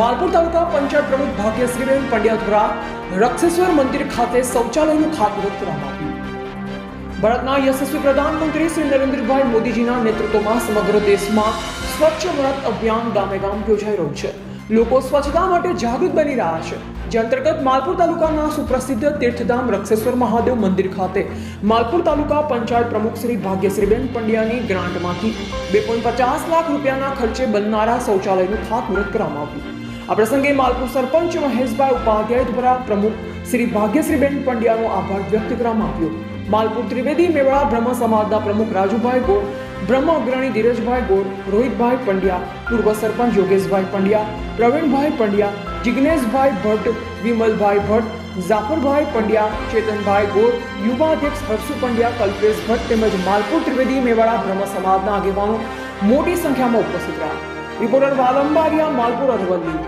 માલપુર તાલુકા પંચાયત પ્રમુખ ભાગ્યશ્રીબેન પંડ્યા દ્વારા રક્ષેશ્વર મંદિર ખાતે શૌચાલયનું ખાતમુહૂર્ત કરવામાં આવ્યું. ભારતના યશસ્વી પ્રધાનમંત્રી શ્રી નરેન્દ્રભાઈ મોદીજીના નેતૃત્વમાં સમગ્ર દેશમાં સ્વચ્છ ભારત અભિયાન ગામે ગામ યોજાઈ રહ્યું છે. લોકો સ્વચ્છતા માટે જાગૃત બની રહ્યા છે. જે અંતર્ગત માલપુર તાલુકાના સુપ્રસિદ્ધ તીર્થધામ રક્ષેશ્વર મહાદેવ મંદિર ખાતે માલપુર તાલુકા પંચાયત પ્રમુખ શ્રી ભાગ્યશ્રીબેન પંડ્યાની ગ્રાન્ટમાંથી બે પોઈન્ટ પચાસ લાખ રૂપિયાના ખર્ચે બનનારા શૌચાલયનું ખાતમુહૂર્ત કરવામાં આવ્યું. આ પ્રસંગે માલપુર સરપંચ મહેશભાઈ ઉપાધ્યાય દ્વારા પ્રમુખ શ્રી ભાગ્યશ્રીબેન પંડ્યાનો આભાર વ્યક્ત કરવામાં આવ્યો. માલપુર ત્રિવેદી મેવાળા બ્રહ્મ સમાજના પ્રમુખ રાજુભાઈ ગોળ બ્રહ્મ અગ્રણી ધીરજભાઈ ગોળ રોહિતભાઈ પંડ્યા, પૂર્વ સરપંચ યોગેશભાઈ પંડ્યા, પ્રવીણભાઈ પંડ્યા, જિગ્નેશભાઈ ભટ્ટ, વિમલભાઈ ભટ્ટ, ઝાફરભાઈ પંડ્યા, ચેતનભાઈ ગોળ યુવા અધ્યક્ષ હર્ષુ પંડ્યા, કલ્પેશ ભટ્ટ તેમજ માલપુર ત્રિવેદી મેવાડા બ્રહ્મ સમાજના આગેવાનો મોટી સંખ્યામાં ઉપસ્થિત રહ્યા. રિપોર્ટર વાલંબારિયા, માલપુર અરવલ્લી.